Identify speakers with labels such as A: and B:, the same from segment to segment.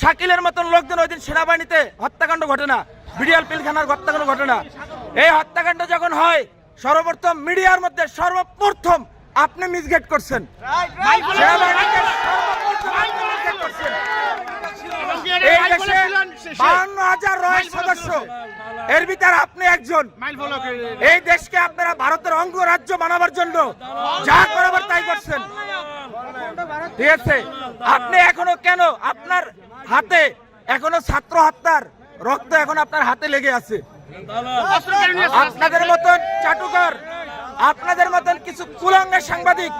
A: শাকিলের মতন লোকজন ওই দিন সেনাবাহিনীতে হত্যাকাণ্ড ঘটে ঘটনা বিডিআর পিলখানার হত্যাকাণ্ড ঘটনা এই হত্যাকাণ্ড যখন হয় সর্বপ্রথম মিডিয়ার মধ্যে সর্বপ্রথম আপনি মিসগেট করছেন। এই দেশে বাহান্ন হাজার সদস্য। এর ভিতরে আপনি একজন। এই দেশকে আপনারা ভারতের অঙ্গরাজ্য বানাবার জন্য যা করাবার তাই করছেন। ঠিক আছে? আপনি এখনও কেন আপনার হাতে এখনও ছাত্র হত্যার রক্ত এখন আপনার হাতে লেগে আছে? আপনাদের মতন চাটুকর, আপনাদের মতন কিছু কুলাঙ্গের সাংবাদিক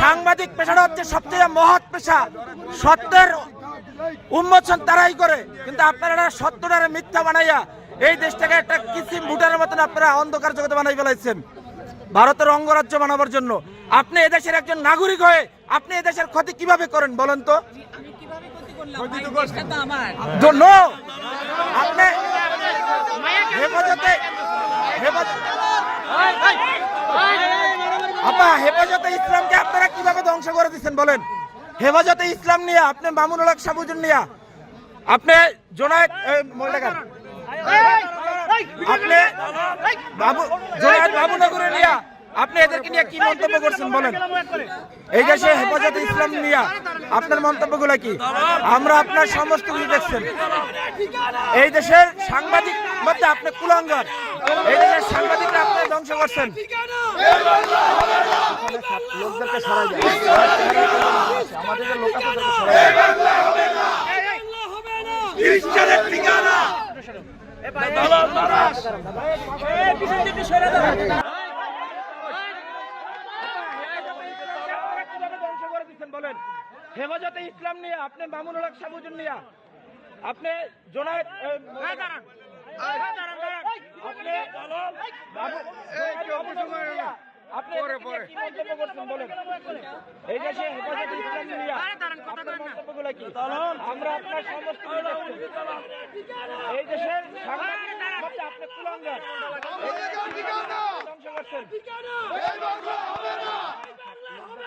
A: সাংবাদিক পেশাটা হচ্ছে সবচেয়ে মহৎ পেশা। সত্যের উন্মোচন তারাই করে। কিন্তু আপনারা সত্যটারে মিথ্যা বানাইয়া এই দেশটাকে একটা কিসিম ভুটানের মতন আপনারা অন্ধকার জগতে বানাই ফেলাইছেন, ভারতের অঙ্গরাজ্য বানাবার জন্য। আপনি এদেশের একজন নাগরিক হয়ে আপনি এদেশের ক্ষতি কীভাবে করেন বলেন তো?
B: আমি কীভাবে ক্ষতি করলাম? ভাই, দেশটা তো আমার।
A: দ- no! আপনি হেফাজতে আপা হেফাজতে ইসলামকে আপনারা কীভাবে ধ্বংস করে দিচ্ছেন বলেন? হেফাজতে ইসলাম নিয়ে আপনি মামুনুল হক সাবুজুর নিয়ে। আপনি বাবু জোনায়েদ বাবুনগরে নিয়ে। আপনি এদেরকে নিয়ে কি মন্তব্য করছেন বলেন এই দেশে হেফাজতে ইসলাম নিয়ে আপনার মন্তব্যগুলো কি আমরা আপনার সমস্ত কিছু দেখছেন এই দেশের সাংবাদিক মধ্যে আপনি কুলাঙ্গার এই দেশের সাংবাদিকরা আপনি ধ্বংস করছেন লোকদেরকে সরাই আমাদের লোক আছে তাদেরকে সরাই দেয়। বলেন হেফাজতে ইসলাম নিয়ে আপনি মামুনুল হক সাবুজুর নিয়ে আপনি জোনায়েদ আপনি কি মন্তব্য করছেন বলেন? এই দেশে হেফাজতে ইসলাম নিয়ে মন্তব্যগুলো কি? আমরা আপনার সমস্ত এই দেশের সাংবাদিক আপনি কুলাঙ্গার। ধ্বংস করছেন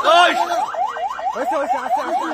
C: ওই ওই আস্তে আস্তে